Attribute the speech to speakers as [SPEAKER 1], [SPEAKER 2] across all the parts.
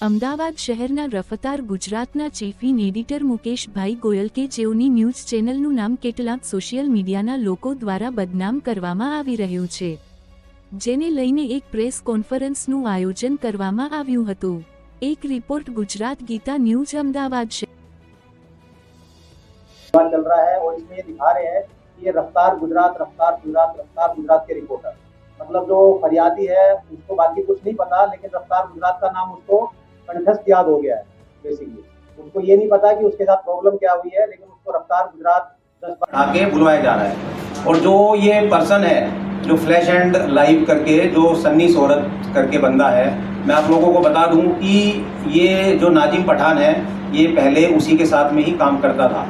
[SPEAKER 1] અમદાવાદ શહેરના રફતાર ગુજરાતના chief in editor મુકેશભાઈ ગોયલ કે જેઓની ન્યૂઝ ચેનલનું નામ કેટલાક સોશિયલ મીડિયાના લોકો દ્વારા બદનામ કરવામાં આવી રહ્યું છે જેને લઈને એક પ્રેસ કોન્ફરન્સનું આયોજન કરવામાં આવ્યું હતું એક રિપોર્ટ ગુજરાત ગીતા ન્યૂઝ અમદાવાદ છે
[SPEAKER 2] सवाल चल रहा है और इसमें ये दिखा रहे हैं कि ये रफ्तार गुजरात रफ्तार गुजरात रफ्तार गुजरात के रिपोर्टर मतलब जो फरियादी है उसको बाकी कुछ नहीं पता लेकिन रफ्तार गुजरात का नाम उसको कंठस्थ याद हो गया है बेसिकली उसको ये नहीं पता कि उसके साथ प्रॉब्लम क्या हुई है, लेकिन उसको रफ्तार गुजरात
[SPEAKER 3] आगे बुलवाया जा रहा है। और जो ये पर्सन है, जो फ्लैश एंड लाइव करके, जो सन्नी सोरत करके बंदा है, मैं आप लोगों को बता दूँ कि ये जो नाजिम पठान है, ये पहले उसी के साथ में ही काम करता था।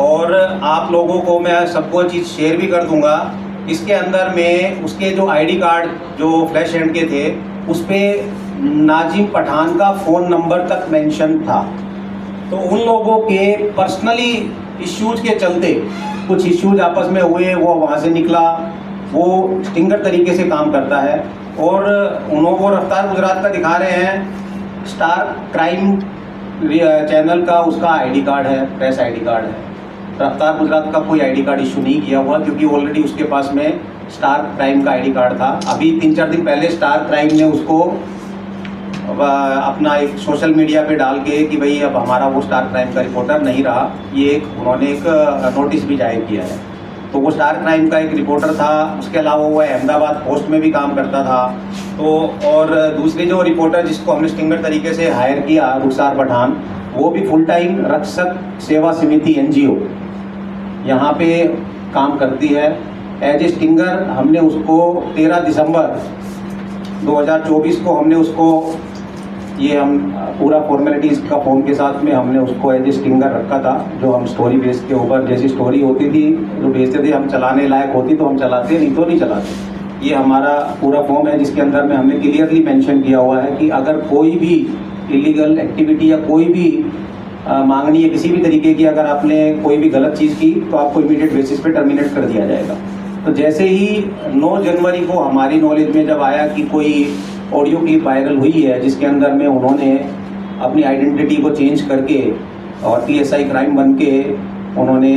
[SPEAKER 3] और आप लोगों को मैं सबको चीज़ शेयर भी कर दूँगा, इसके अंदर में उसके जो आईडी कार्ड जो फ्लैश एंड के थे, उस पर नाजिम पठान का फ़ोन नंबर तक मेंशन था। तो उन लोगों के पर्सनली इश्यूज़ के चलते कुछ इश्यूज़ आपस में हुए, वो वहाँ से निकला, वो स्टिंगर तरीके से काम करता है और उन्होंने वो रफ्तार गुजरात का दिखा रहे हैं। स्टार क्राइम चैनल का उसका आईडी कार्ड है, प्रेस आईडी कार्ड है। रफ्तार गुजरात का कोई आईडी कार्ड इशू नहीं किया हुआ क्योंकि ऑलरेडी उसके पास में स्टार क्राइम का आईडी कार्ड था। अभी तीन चार दिन पहले स्टार क्राइम ने उसको अपना एक सोशल मीडिया पे डाल के कि भाई अब हमारा वो स्टार क्राइम का रिपोर्टर नहीं रहा, ये एक, उन्होंने एक नोटिस भी ज़ाहिर किया है। तो वो स्टार क्राइम का एक रिपोर्टर था, उसके अलावा वो अहमदाबाद पोस्ट में भी काम करता था। तो और दूसरे जो रिपोर्टर जिसको हमने स्टिंगर तरीके से हायर किया, रुखसार पठान, वो भी फुल टाइम रक्षक सेवा समिति एनजीओ यहाँ पे काम करती है। एज ए स्टिंगर हमने उसको 13 दिसंबर 2024 को हमने उसको ये हम, पूरा फॉर्मेलिटीज़ का फॉर्म के साथ में हमने उसको एज ए स्टिंगर रखा था, जो हम स्टोरी बेस के ऊपर जैसी स्टोरी होती थी, जो भेजते थे हम चलाने लायक होती तो हम चलाते, नहीं तो नहीं चलाते। ये हमारा पूरा फॉर्म है, जिसके अंदर में हमने क्लियरली मेंशन किया हुआ है कि अगर कोई भी इलीगल एक्टिविटी या कोई भी मांगनी है किसी भी तरीके की अगर आपने कोई भी गलत चीज़ की तो आपको इमीडिएट बेसिस पे टर्मिनेट कर दिया जाएगा। तो जैसे ही 9 जनवरी को हमारी नॉलेज में जब आया कि कोई ऑडियो क्लिप वायरल हुई है, जिसके अंदर में उन्होंने अपनी आइडेंटिटी को चेंज करके और टीएसआई क्राइम बन के उन्होंने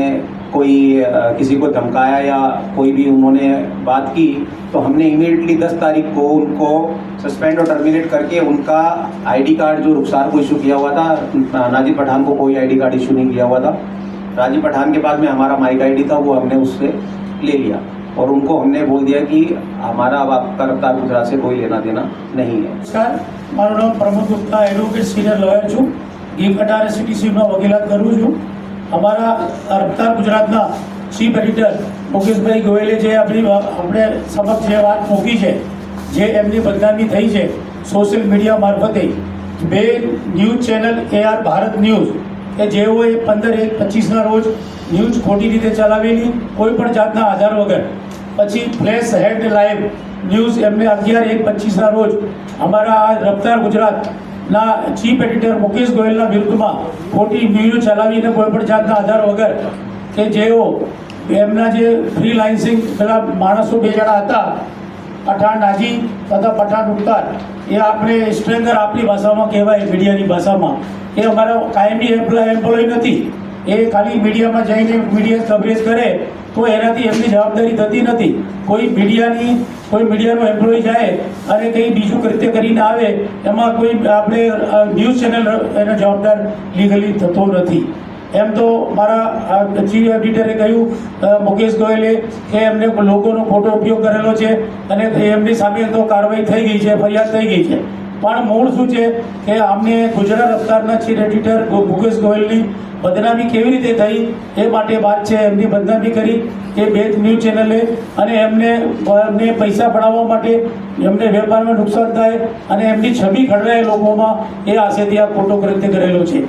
[SPEAKER 3] कोई किसी को धमकाया या कोई भी उन्होंने बात की तो हमने इमीडिएटली 10 तारीख को उनको सस्पेंड और टर्मिनेट करके उनका आईडी कार्ड जो रुखसार को इशू किया हुआ था नाजिब पठान को कोई आईडी कार्ड इशू नहीं किया हुआ था। राजीव पठान के पास में हमारा माइक आईडी था, वो हमने उससे ले लिया। और उनको हमने बोल दिया कि हमारा अब आपका रफ्तार गुजरात से कोई लेना देना नहीं है
[SPEAKER 4] નમસ્કાર મારું નામ Pramod Gupta advocate senior lawyer છું ગીર કટારે સીટીસીમાં વકીલાત કરું છું અમારા રફતાર ગુજરાતના ચીફ એડિટર મુકેશભાઈ ગોયલે જે આપણી આપણે સમક્ષ જે વાત મૂકી છે જે એમની બદનામી થઈ છે સોશિયલ મીડિયા મારફતે બે news channel A R Bharat news કે જેઓએ પંદર એક પચીસના રોજ ન્યૂઝ ખોટી રીતે ચલાવેલી કોઈ પણ જાતના આધાર વગર પછી ફ્લેશ હેડ લાઈવ ન્યૂઝ એમને અગિયાર એક પચીસના રોજ અમારા આ રફતાર ગુજરાતના ચીફ એડિટર મુકેશ ગોયલના વિરુદ્ધમાં ખોટી ન્યૂઝ ચલાવીને કોઈપણ જાતના આધાર વગર કે જેઓ એમના જે ફ્રીલાન્સિંગ પેલા માણસો બે જણા હતા, પઠાણ નાજી તથા પઠાણ ઉત્તર, એ આપણે સ્ટ્રેન્ગર આપણી ભાષામાં કહેવાય મીડિયાની ભાષામાં એ અમારા કાયમી એમ્પ્લોય એમ્પ્લોય નથી, એ ખાલી મીડિયામાં જઈને મીડિયા કવરેજ કરે તો એનાથી એમની જવાબદારી થતી નથી. કોઈ મીડિયાની, કોઈ મીડિયાનો એમ્પ્લોય જાય અને કંઈ બીજું કૃત્ય કરીને આવે, એમાં કોઈ આપણે ન્યૂઝ ચેનલ એનો જવાબદાર લીગલી થતો નથી. એમ તો મારા ચીફ એડિટરે કહ્યું મુકેશ ગોયલે કે એમને લોકોનો ખોટો ઉપયોગ કરેલો છે અને એમની સામે તો કાર્યવાહી થઈ ગઈ છે, ફરિયાદ થઈ ગઈ છે. પણ મૂળ શું છે કે અમને ગુજરાત અફતારના ચીફ એડિટર મુકેશ ગોયલની બદનામી કેવી રીતે થઈ, એ માટે વાત છે. એમની બદનામી કરી, એ બે ન્યૂઝ ચેનલે અને એમને એમને પૈસા ભણાવવા માટે એમને વેપારમાં નુકસાન થાય અને એમની છબી ખડરાય લોકોમાં, એ આશેથી આ ખોટો કૃત્ય કરેલો છે.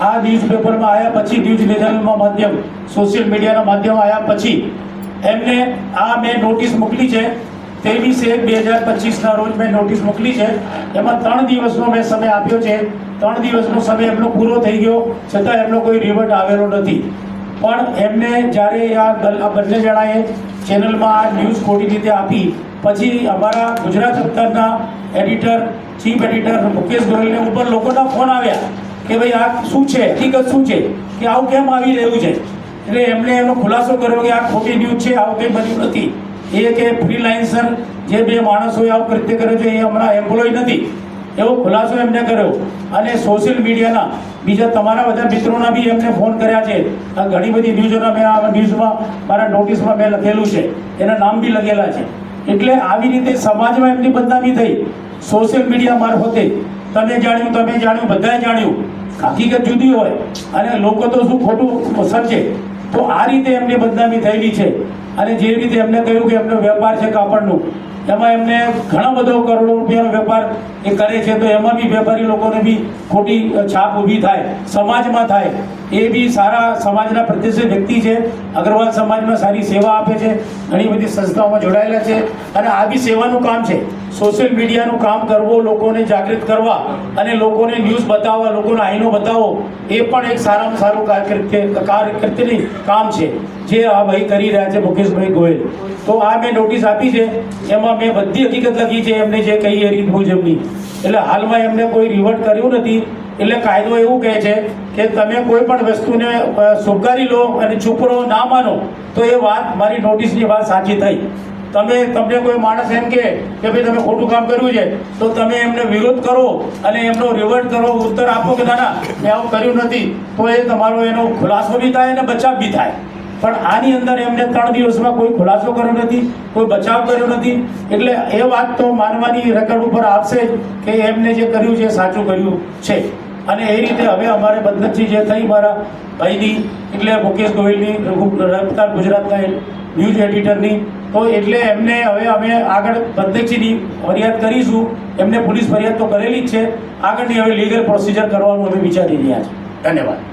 [SPEAKER 4] આ ન્યૂઝપેપરમાં આવ્યા પછી ન્યૂઝ ચેનલમાં માધ્યમ, સોશિયલ મીડિયાના માધ્યમ આવ્યા પછી એમને આ મેં નોટિસ મોકલી છે ત્રેવીસ એક બે હજાર પચીસના રોજ મેં નોટિસ મોકલી છે. એમાં ત્રણ દિવસનો મેં સમય આપ્યો છે. ત્રણ દિવસનો સમય એમનો પૂરો થઈ ગયો. છતાં એમનો કોઈ રિવર્ટ આવેલો નથી. પણ એમને જ્યારે આ બંને જણાએ ચેનલમાં આ ન્યૂઝ ખોટી રીતે આપી, પછી અમારા ગુજરાત સત્તરના એડિટર ચીફ એડિટર મુકેશ ગોયલને ઉપર લોકોના ફોન આવ્યા કે ભાઈ આ શું છે? હકીકત શું છે? કે આવું કેમ આવી રહ્યું છે? એટલે એમણે એનો ખુલાસો કર્યો કે આ ખોટી ન્યૂઝ છે, આવું કંઈ બન્યું નથી. એ કે ફ્રીલાન્સર જે બે માણસોએ આવું કૃત્ય કર્યું છે એ હમણાં એમ્પ્લોય નથી. એવો ખુલાસો એમને કર્યો. અને સોશિયલ મીડિયાના બીજા તમારા બધા મિત્રોના બી એમને ફોન કર્યા છે. આ ઘણી બધી ન્યૂઝોના મેં આ ન્યૂઝમાં મારા નોટિસમાં મેં લખેલું છે. એના નામ બી લખેલા છે. એટલે આવી રીતે સમાજમાં એમની બદનામી થઈ. સોશિયલ મીડિયા મારફતે તમે જાણ્યું તમે જાણ્યું, બધાએ જાણ્યું. હકીકત જુદી હોય. અને લોકો તો શું ખોટું સમજે તો આ રીતે એમની બદનામી થયેલી છે. અને જે રીતે એમને કહ્યું કે એમનો વેપાર છે કાપડનો, એમાં એમને ઘણા બધો કરોડો રૂપિયાનો વેપાર એ કરે છે, તો એમાં બી વેપારી લોકોને બી ખોટી છાપ ઊભી થાય, સમાજમાં થાય. એ બી સારા સમાજના પ્રતિષ્ઠિત વ્યક્તિ છે. અગ્રવાલ સમાજમાં સારી સેવા આપે છે. ઘણી બધી સંસ્થાઓમાં જોડાયેલા છે. અને આ બી સેવાનું કામ છે. સોશિયલ મીડિયાનું કામ કરવું, લોકોને જાગૃત કરવા અને લોકોને ન્યૂઝ બતાવવા, લોકોને આઈનો બતાવો, એ પણ એક સારામાં સારું કારકિર્દી કામ છે. જે આ ભાઈ કરી રહ્યા છે, મુકેશભાઈ ગોયલ. તો આ મેં નોટિસ આપી છે. એમાં મેં બધી હકીકત લખી છે. એમને જે કહી એ રીત મુજબની એટલે હાલમાં એમને કોઈ રિવર્ટ કર્યું નથી. એટલે કાયદો એવું કહે છે કે તમે કોઈ પણ વસ્તુને સ્વીકારી લો અને છૂપરો ના માનો, તો એ વાત મારી નોટિસની વાત સાચી થઈ. તમે, તમને કોઈ માણસ એમ કે ભાઈ તમે ખોટું કામ કર્યું છે, તો તમે એમને વિરોધ કરો અને એમનો રિવર્ટ કરો, ઉત્તર આપો કે ના મેં આવું કર્યું નથી, તો એ તમારો એનો ખુલાસો બી થાય અને બચાવ બી થાય. પણ આની અંદર એમને ત્રણ દિવસમાં કોઈ ખુલાસો કર્યો નથી, કોઈ બચાવ કર્યો નથી, એટલે એ વાત તો માનવાની રેકર્ડ ઉપર આવશે કે એમને જે કર્યું છે સાચું કર્યું છે. અને એ રીતે હવે અમારે બદનક્ષી જે થઈ મારા ભાઈની, એટલે મુકેશ ગોહિલની રફતાર ગુજરાતના ન્યૂઝ એડિટરની, તો એટલે એમને હવે અમે આગળ બદનક્ષીની ફરિયાદ કરીશું. એમને પોલીસ ફરિયાદ તો કરેલી જ છે. આગળની હવે લીગલ પ્રોસિજર કરવાનું અમે વિચારી રહ્યા છીએ. ધન્યવાદ.